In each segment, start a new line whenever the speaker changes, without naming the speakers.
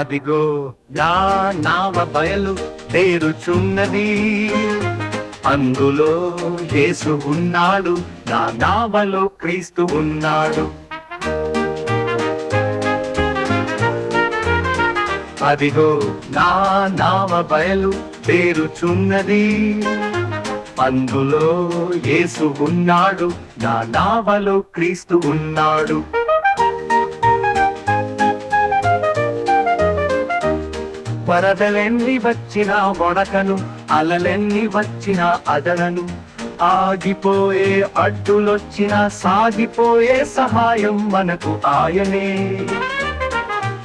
అదిగో నా నావ బయలు తేరుచున్నది. అందులో యేసు ఉన్నాడు నా నావలో క్రీస్తు ఉన్నాడు. అదిగో నా నామ బయలు తేరుచున్నది. అందులో యేసు ఉన్నాడు నా నావలో క్రీస్తు ఉన్నాడు. వరదలెన్ని వచ్చిన వడకను అలలెన్ని వచ్చిన అదలను. ఆగిపోయే అడ్డులొచ్చిన సాగిపోయే సహాయం మనకు ఆయనే.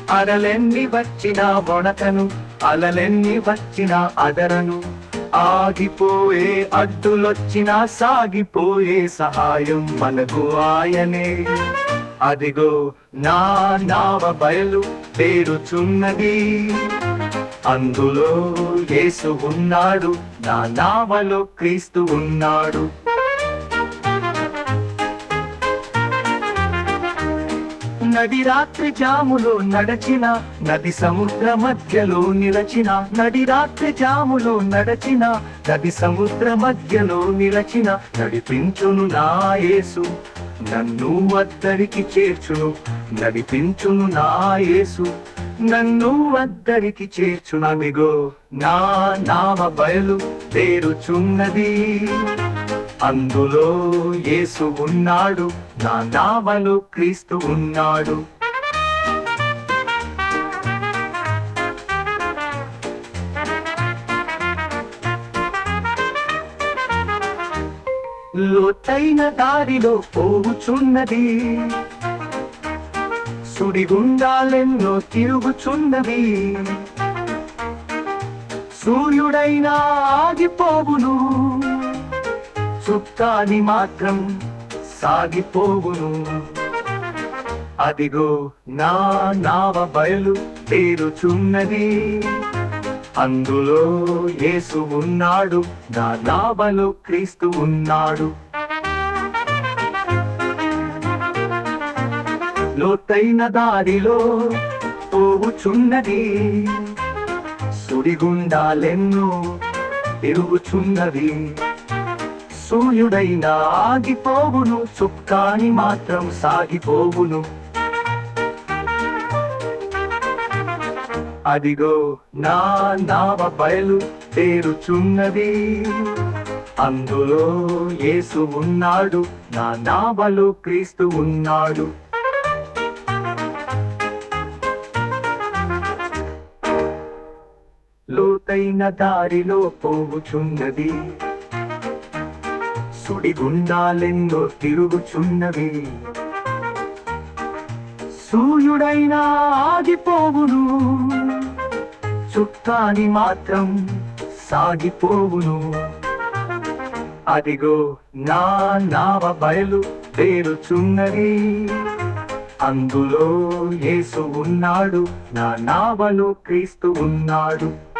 అరలెన్ని వచ్చిన వడకను అలలెన్ని వచ్చిన అదరను. ఆగిపోయే అడ్డులొచ్చిన సాగిపోయే సహాయం మనకు ఆయనే. అదిగో నా నావ బయలు తేరుచున్నది అందులో యేసు ఉన్నాడు నా నామలో క్రీస్తు ఉన్నాడు. నది రాత్రి జాములో నడచిన నది సముద్ర మధ్యలో నిలచిన నడి రాత్రి జాములో నడచిన నది సముద్ర మధ్యలో నిలచిన నడిపించును నా యేసు. నన్ను అద్దరికి చేర్చును నడిపించును నా యేసు. నన్ను వద్దరికి చేర్చునమిగో నా నామ బయలు తేరుచున్నది అందులో యేసు ఉన్నాడు నా నామలు క్రీస్తు ఉన్నాడు. లోతైన దారిలో పోవుచున్నది. సుడిగుండాలెన్నో తిరుగుచున్నవి. సూర్యుడైనా ఆగిపోవును చుక్కాని మాత్రం సాగిపోవును. అదిగో నా నావ బయలు తేరుచున్నది అందులో యేసు ఉన్నాడు నా నావలో క్రీస్తు ఉన్నాడు. లోతైన దారిలో పోవుచున్నది సుడిగుండాలెన్నో తిరుగుచున్నది. సూర్యుడైనా ఆగిపోవును చుక్కాని మాత్రం సాగిపోవును. అదిగో నా నావ బయలు తేరుచున్నది అందులో యేసు ఉన్నాడు నా నావలో క్రీస్తు ఉన్నాడు. లోతైన దారిలో పోవుచున్నది. సుడిగుండాలెందో తిరుగుచున్నవి. సూర్యుడైనా ఆగిపోవును. చుక్కాని మాత్రం సాగిపోవును. అదిగో నా నావ బయలు తేరుచున్నది అందులో యేసు ఉన్నాడు నా నావలో క్రీస్తు ఉన్నాడు.